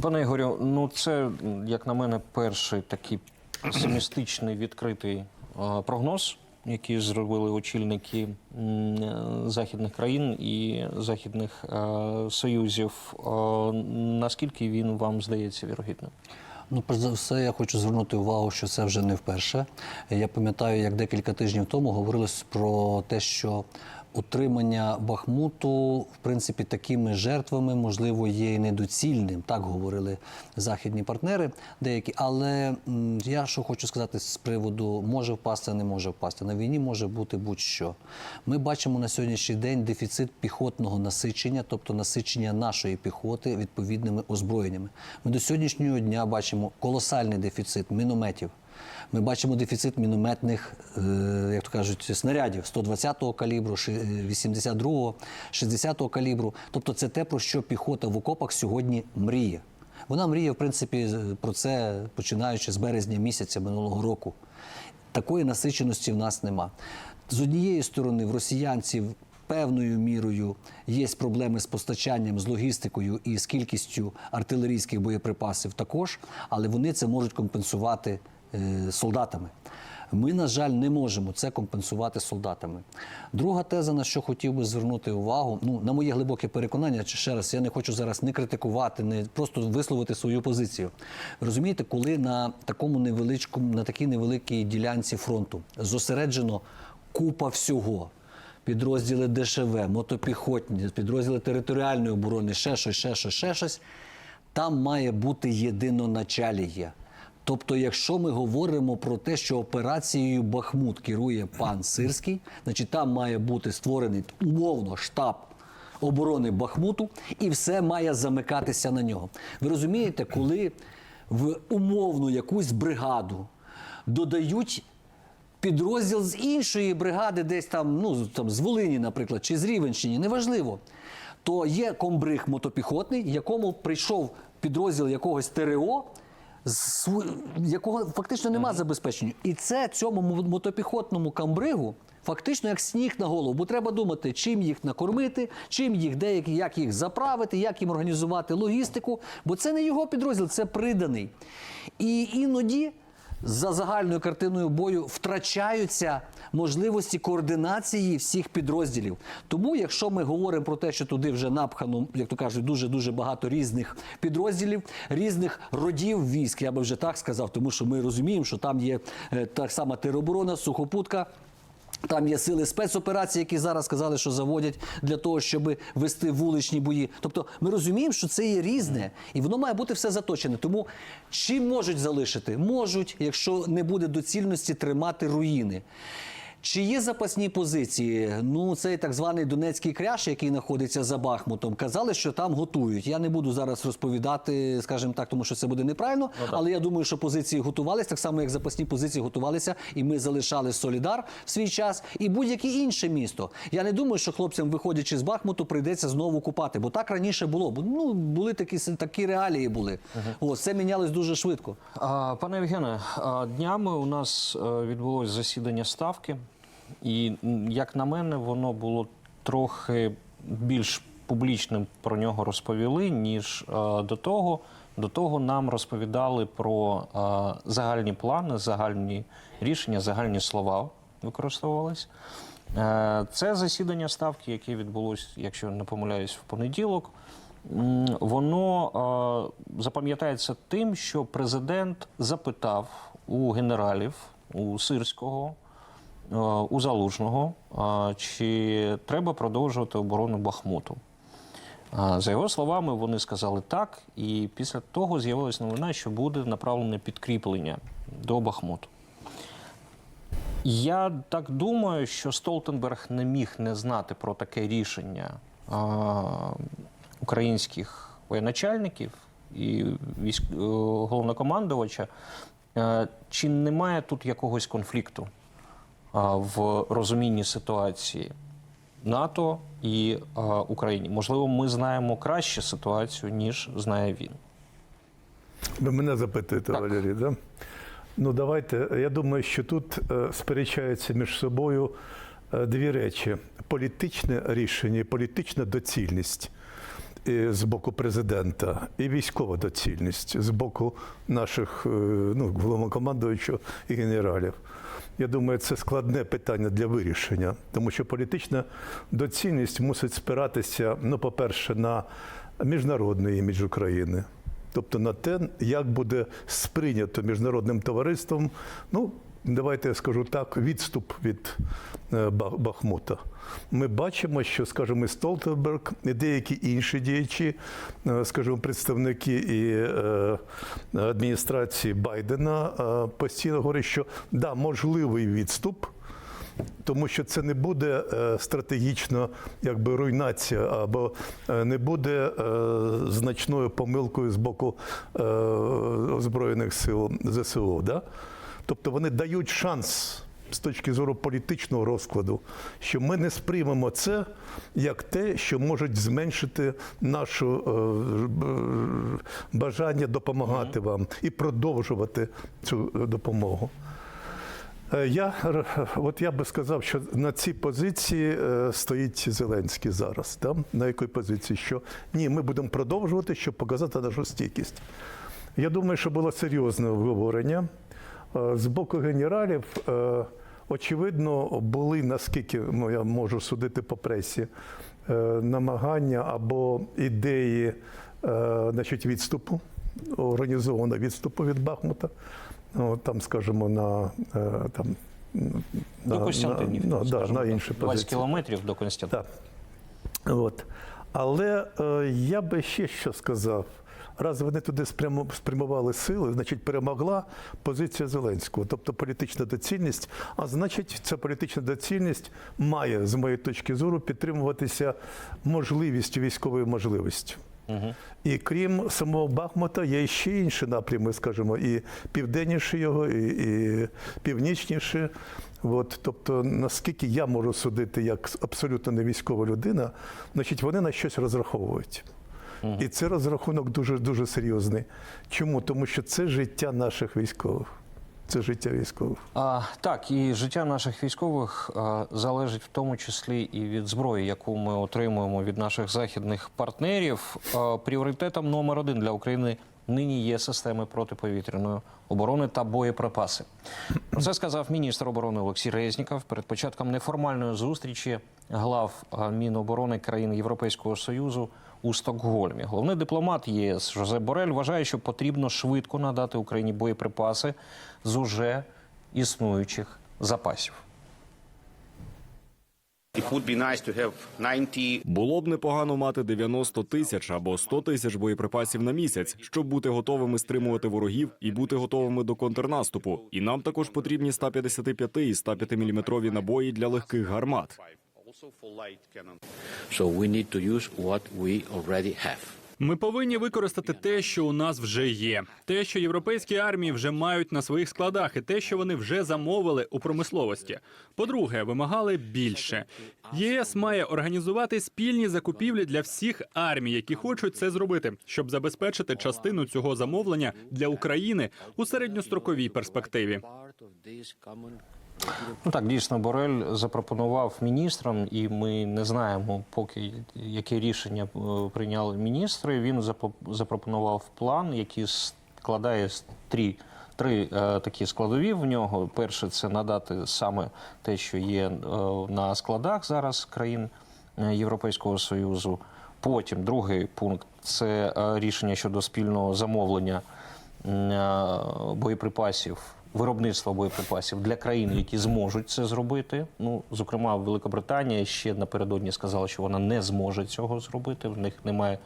Пане Ігорю, ну це, як на мене, перший такий песимістичний відкритий прогноз, який зробили очільники західних країн і західних союзів. Наскільки він вам здається вірогідним? Ну, перш за все, я хочу звернути увагу, що це вже не вперше. Я пам'ятаю, як декілька тижнів тому говорилось про те, що утримання Бахмуту, в принципі, такими жертвами, можливо, є і недоцільним. Так говорили західні партнери деякі. Але я що хочу сказати з приводу може впасти, не може впасти. На війні може бути будь-що. Ми бачимо на сьогоднішній день дефіцит піхотного насичення, тобто насичення нашої піхоти відповідними озброєннями. Ми до сьогоднішнього дня бачимо колосальний дефіцит мінометів. Ми бачимо дефіцит мінометних, е, як то кажуть, снарядів 120-го калібру, е, 82-го, 60-го калібру. Тобто це те, про що піхота в окопах сьогодні мріє. Вона мріє, в принципі, про це починаючи з березня місяця минулого року. Такої насиченості в нас нема. З однієї сторони, в росіянців певною мірою є проблеми з постачанням, з логістикою і з кількістю артилерійських боєприпасів також, але вони це можуть компенсувати е, солдатами. Ми, на жаль, не можемо це компенсувати солдатами. Друга теза, на що хотів би звернути увагу, ну на моє глибоке переконання, чи ще раз я не хочу зараз не критикувати, не просто висловити свою позицію. Розумієте, коли на такому невеличкому, на такій невеликій ділянці фронту зосереджено купа всього. Підрозділи ДШВ, мотопіхотні, підрозділи територіальної оборони, ще щось, ще щось, ще щось. Там має бути єдиноначаліє. Тобто, якщо ми говоримо про те, що операцією Бахмут керує пан Сирський, значить там має бути створений умовно штаб оборони Бахмуту, і все має замикатися на нього. Ви розумієте, коли в умовну якусь бригаду додають підрозділ з іншої бригади, десь там, ну там з Волині, наприклад, чи з Рівенщини, неважливо. То є комбриг мотопіхотний, якому прийшов підрозділ якогось ТРО, якого фактично нема забезпечення. І це цьому мо- мотопіхотному камбригу фактично як сніг на голову. Бо треба думати, чим їх накормити, чим їх деякі, як їх заправити, як їм організувати логістику. Бо це не його підрозділ, це приданий. І іноді за загальною картиною бою втрачаються можливості координації всіх підрозділів. Тому, якщо ми говоримо про те, що туди вже напхано, як то кажуть, дуже дуже багато різних підрозділів, різних родів військ, я би вже так сказав, тому що ми розуміємо, що там є е, так само тероборона, сухопутка. Там є сили спецоперації, які зараз сказали, що заводять для того, щоб вести вуличні бої. Тобто ми розуміємо, що це є різне, і воно має бути все заточене. Тому чи можуть залишити? Можуть, якщо не буде доцільності тримати руїни. Чи є запасні позиції? Ну, цей так званий Донецький кряж, який знаходиться за Бахмутом, казали, що там готують. Я не буду зараз розповідати, скажімо так, тому що це буде неправильно. але я думаю, що позиції готувалися, так само як запасні позиції готувалися, і ми залишали Солідар в свій час, і будь-яке інше місто. Я не думаю, що хлопцям, виходячи з Бахмуту, прийдеться знову купати, бо так раніше було. Ну були такі такі реалії. Були Ось це мінялось дуже швидко. А, Пане Євгене, днями у нас е, відбулось засідання ставки, і як на мене, воно було трохи більш публічним про нього розповіли, ніж е, до того. До того нам розповідали про е, загальні плани, загальні рішення, загальні слова використовувались. Е, Це засідання ставки, яке відбулось, якщо не помиляюсь, в понеділок. Воно запам'ятається тим, що президент запитав у генералів, у Сирського, у Залужного, е, чи треба продовжувати оборону Бахмуту. За його словами, вони сказали так, і після того з'явилася новина, що буде направлене підкріплення до Бахмуту. Я так думаю, що Столтенберг не міг не знати про таке рішення українських воєначальників і військ... е, головнокомандувача. Е, Чи немає тут якогось конфлікту в розумінні ситуації НАТО і Україні? Можливо, ми знаємо краще ситуацію, ніж знає він. Ви мене запитуєте, Так. Валерій, да? Ну давайте. Я думаю, що тут е, сперечаються між собою е, дві речі: політичне рішення і політична доцільність. з боку президента, і військова доцільність з боку наших е, ну, головнокомандуючого і генералів. Я думаю, це складне питання для вирішення, тому що політична доцільність мусить спиратися, ну, по-перше, на міжнародний імідж України. Тобто на те, як буде сприйнято міжнародним товариством, ну, давайте я скажу так, відступ від е, Бахмута. Ми бачимо, що, скажімо, Столтенберг і деякі інші діячі, е, скажімо, представники і е, адміністрації Байдена постійно говорять, що да, можливий відступ. Тому що це не буде стратегічно якби руйнація, або не буде значною помилкою з боку Збройних сил ЗСУ. Да? Тобто вони дають шанс з точки зору політичного розкладу, що ми не сприймемо це як те, що може зменшити наше бажання допомагати вам і продовжувати цю е, допомогу. Е, Я от я би сказав, що на цій позиції е, стоїть Зеленський зараз. Да? На якій позиції? Що ні, ми будемо продовжувати, щоб показати нашу стійкість. Я думаю, що було серйозне обговорення. Е, З боку генералів, е, очевидно, були, наскільки ну, я можу судити по пресі, е, намагання або ідеї значить, відступу, організованого відступу від Бахмута. Ну, там, скажімо, на там. До на- Костянтинів. на, ну, да, на інші 20 позиції. кілометрів до Константина. Так. От. Але е, я би ще що сказав. Раз вони туди спрямували сили, значить перемогла позиція Зеленського, тобто політична доцільність. А значить, ця політична доцільність має, з моєї точки зору, підтримуватися можливістю, військовою можливістю. І крім самого Бахмута, є ще інші напрями, скажімо, і південніше його, і, і північніше. От, тобто, наскільки я можу судити як абсолютно не військова людина, значить вони на щось розраховують. І це розрахунок дуже дуже серйозний. Чому? Тому що це життя наших військових. Це життя військових. А, так, і життя наших військових а, залежить в тому числі і від зброї, яку ми отримуємо від наших західних партнерів. А, пріоритетом номер один для України нині є системи протиповітряної оборони та боєприпаси. Про це сказав міністр оборони Олексій Резніков перед початком неформальної зустрічі глав Міноборони країн Європейського Союзу у Стокгольмі. Головний дипломат ЄС Жозеп Борель вважає, що потрібно швидко надати Україні боєприпаси з уже існуючих запасів. It would be nice to have 90 Було б непогано мати 90 тисяч або 100 тисяч боєприпасів на місяць, щоб бути готовими стримувати ворогів і бути готовими до контрнаступу. І нам також потрібні 155 і 105 міліметрові набої для легких гармат. So we need to use what we already have. Ми повинні використати те, що у нас вже є, те, що європейські армії вже мають на своїх складах, і те, що вони вже замовили у промисловості. По-друге, вимагали більше. ЄС має організувати спільні закупівлі для всіх армій, які хочуть це зробити, щоб забезпечити частину цього замовлення для України у середньостроковій перспективі. Ну так, дійсно, Борель запропонував міністрам, і ми не знаємо, поки яке рішення е, прийняли міністри. Він запропонував план, який складає три, три е, такі складові в нього. Перше, це надати саме те, що є е, на складах зараз країн е, Європейського Союзу. Потім другий пункт це е, рішення щодо спільного замовлення е, боєприпасів, виробництва боєприпасів для країн, які зможуть це зробити. Ну, зокрема, Великобританія ще напередодні сказала, що вона не зможе цього зробити. В них немає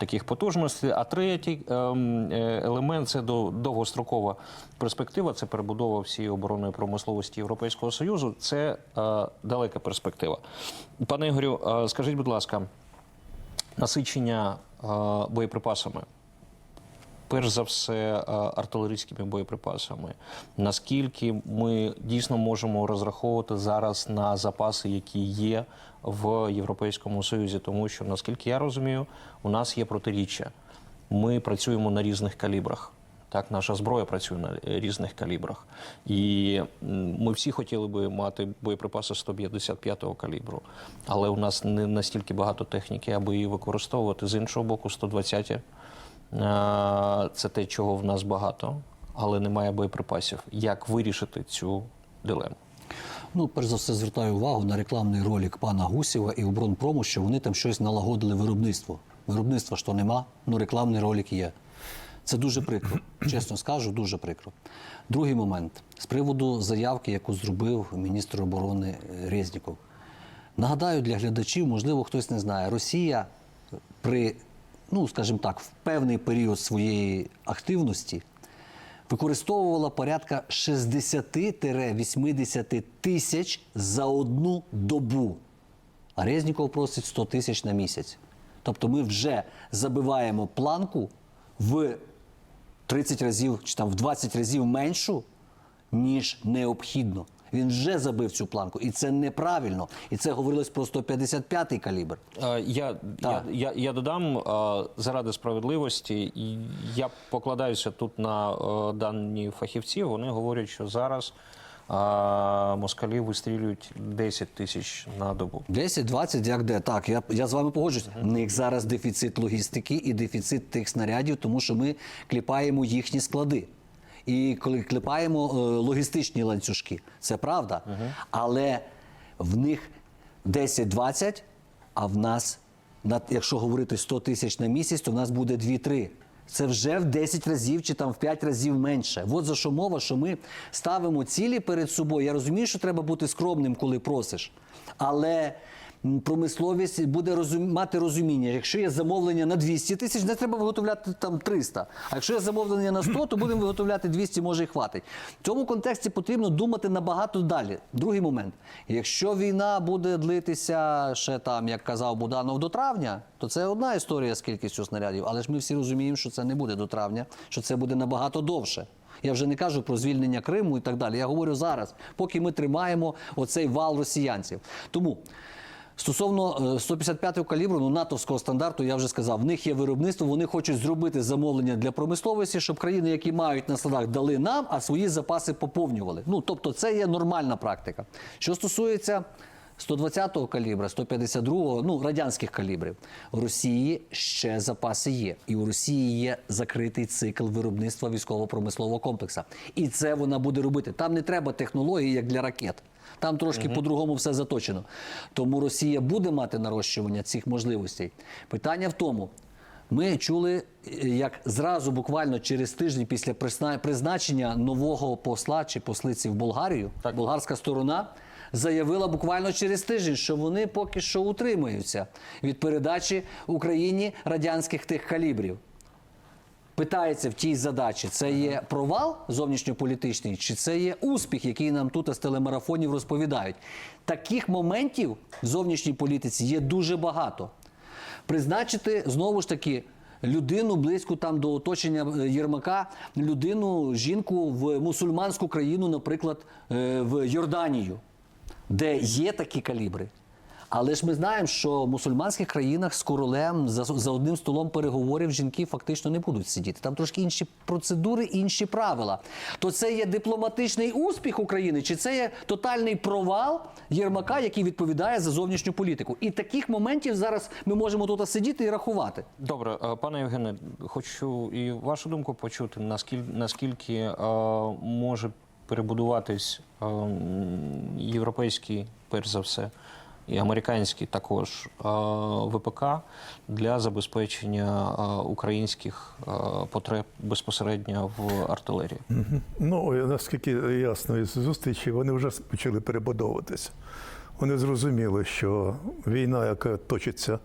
таких потужностей. А третій ем, е, елемент це до- довгострокова перспектива. Це перебудова всієї оборонної промисловості Європейського союзу. Це е, далека перспектива. Пане Ігорю, е, скажіть, будь ласка, насичення боєприпасами перш за все е, артилерійськими боєприпасами. Наскільки ми дійсно можемо розраховувати зараз на запаси, які є в Європейському Союзі, тому що наскільки я розумію, у нас є протиріччя. Ми працюємо на різних калібрах. Так, наша зброя працює на різних калібрах. І ми всі хотіли би мати боєприпаси 155-го калібру, але у нас не настільки багато техніки, аби її використовувати. З іншого боку, 120 е, це те, чого в нас багато, але немає боєприпасів. Як вирішити цю дилему? Ну, перш за все, звертаю увагу на рекламний ролик пана Гусєва і Оборонпрому, що вони там щось налагодили виробництво. Виробництва то нема, ну рекламний ролик є. Це дуже прикро. Чесно скажу, дуже прикро. Другий момент з приводу заявки, яку зробив міністр оборони е, Резніков. Нагадаю для глядачів, можливо, хтось не знає, Росія при, ну скажімо так, в певний період своєї активності використовувала порядка 60-80 тисяч за одну добу. А Резніков просить 100 тисяч на місяць. Тобто ми вже забиваємо планку в 30 разів чи там в 20 разів меншу, ніж необхідно. Він вже забив цю планку, і це неправильно. І це говорилось про 155-й калібр. Е, Я, я, я, я додам е, заради справедливості. Я покладаюся тут на е, дані фахівців. Вони говорять, що зараз е, москалі вистрілюють 10 тисяч на добу. 10-20, як де? Так, я, я з вами погоджуюсь. В них зараз дефіцит логістики і дефіцит тих снарядів, тому що ми кліпаємо їхні склади. І коли кліпаємо е, логістичні ланцюжки, це правда. Але в них 10-20, а в нас, якщо говорити 100 тисяч на місяць, то в нас буде 2-3. Це вже в 10 разів чи там в 5 разів менше. От за що мова, що ми ставимо цілі перед собою. Я розумію, що треба бути скромним, коли просиш. Але промисловість буде розум... мати розуміння. Якщо є замовлення на 200 тисяч, не треба виготовляти там 300. А якщо є замовлення на 100, то будемо виготовляти 200, може і хватить. В цьому контексті потрібно думати набагато далі. Другий момент. Якщо війна буде длитися ще там, як казав Буданов, до травня, то це одна історія з кількістю снарядів. Але ж ми всі розуміємо, що це не буде до травня, що це буде набагато довше. Я вже не кажу про звільнення Криму і так далі. Я говорю зараз, поки ми тримаємо оцей вал росіянців. Тому стосовно е, 155-го калібру, ну натовського стандарту, я вже сказав, в них є виробництво, вони хочуть зробити замовлення для промисловості, щоб країни, які мають на складах, дали нам, а свої запаси поповнювали. Ну тобто, це є нормальна практика. Що стосується 120-го калібра, 152-го, ну радянських калібрів. У Росії ще запаси є, і у Росії є закритий цикл виробництва військово-промислового комплексу. І це вона буде робити. Там не треба технології, як для ракет. Там трошки по-другому все заточено. Тому Росія буде мати нарощування цих можливостей. Питання в тому. Ми чули, е, як зразу буквально через тиждень після призна- призначення нового посла чи послиці в Болгарію, так. болгарська сторона заявила буквально через тиждень, що вони поки що утримуються від передачі Україні радянських тих калібрів. Питається в тій задачі, це є провал зовнішньополітичний, чи це є успіх, який нам тут з телемарафонів розповідають. Таких моментів в зовнішній політиці є дуже багато. Призначити знову ж таки людину близьку там до оточення е, Єрмака, людину, жінку в мусульманську країну, наприклад, е, в Йорданію, де є такі калібри. Але ж ми знаємо, що в мусульманських країнах з королем за, за одним столом переговорів жінки фактично не будуть сидіти. Там трошки інші процедури, інші правила. То це є дипломатичний успіх України, чи це є тотальний провал Єрмака, який відповідає за зовнішню політику? І таких моментів зараз ми можемо тут сидіти і рахувати. Добре, е, пане Євгене, хочу і вашу думку почути, наскільки, наскільки е, може перебудуватись е, європейський, перш за все, і американський також е, ВПК для забезпечення е, українських е, потреб безпосередньо в артилерії. Ну, наскільки ясно із зустрічі, вони вже почали перебудовуватися. Вони зрозуміли, що війна, яка точиться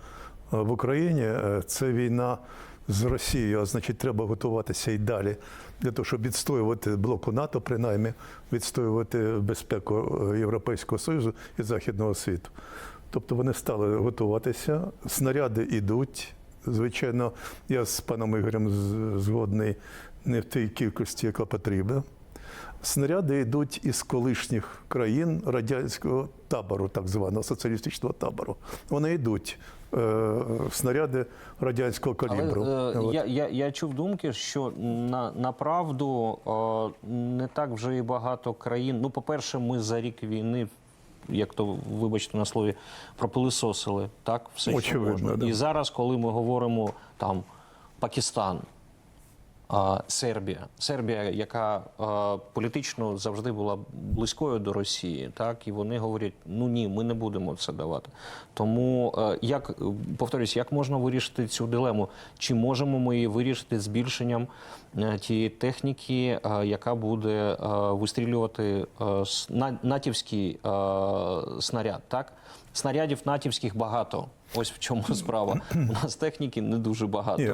в Україні, це війна з Росією, а значить, треба готуватися і далі для того, щоб відстоювати блоку НАТО, принаймні відстоювати безпеку е, Європейського Союзу і Західного світу. Тобто вони стали готуватися, снаряди йдуть. Звичайно, я з паном Ігорем згодний не в тій кількості, яка потрібна. Снаряди йдуть із колишніх країн радянського табору, так званого соціалістичного табору. Вони йдуть. Е, снаряди радянського калібру. Але, я, я, я чув думки, що на, направду е, не так вже і багато країн. Ну, по-перше, ми за рік війни, як то, вибачте на слові, пропилисосили, так? Все, що можна. да. І зараз, коли ми говоримо там Пакистан, Сербія. Сербія, яка е, політично завжди була близькою до Росії, так і вони говорять: ну ні, ми не будемо це давати. Тому е, як повторюсь, як можна вирішити цю дилему? Чи можемо ми її вирішити збільшенням е, тієї техніки, яка буде вистрілювати на- натівський снаряд? Так снарядів натівських багато. Ось в чому справа. У нас техніки не дуже багато. Ні, е,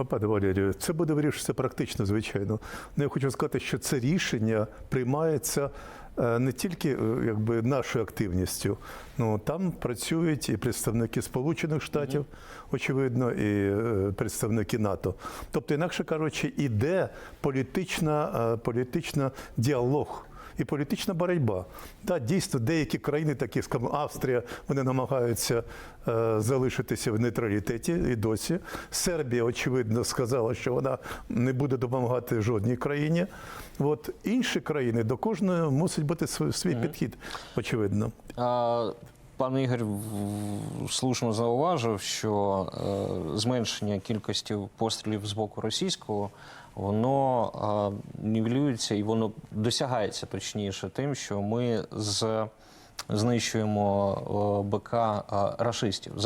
е, пане Валерію, це буде вирішитися практично, звичайно. Ну, я хочу сказати, що це рішення приймається е, не тільки якби нашою активністю. Ну там працюють і представники Сполучених Штатів, очевидно, і представники НАТО. Тобто, інакше кажучи, іде політична, політична діалог. І політична боротьба. Так, дійсно, деякі країни, такі скажімо, Австрія, вони намагаються е, залишитися в нейтралітеті і досі. Сербія, очевидно, сказала, що вона не буде допомагати жодній країні. От інші країни до кожної мусить бути свій, свій підхід, очевидно. А, Пан Ігор слушно зауважив, що е, зменшення кількості пострілів з боку російського воно нівелюється і воно досягається точніше тим, що ми з, знищуємо БК рашистів.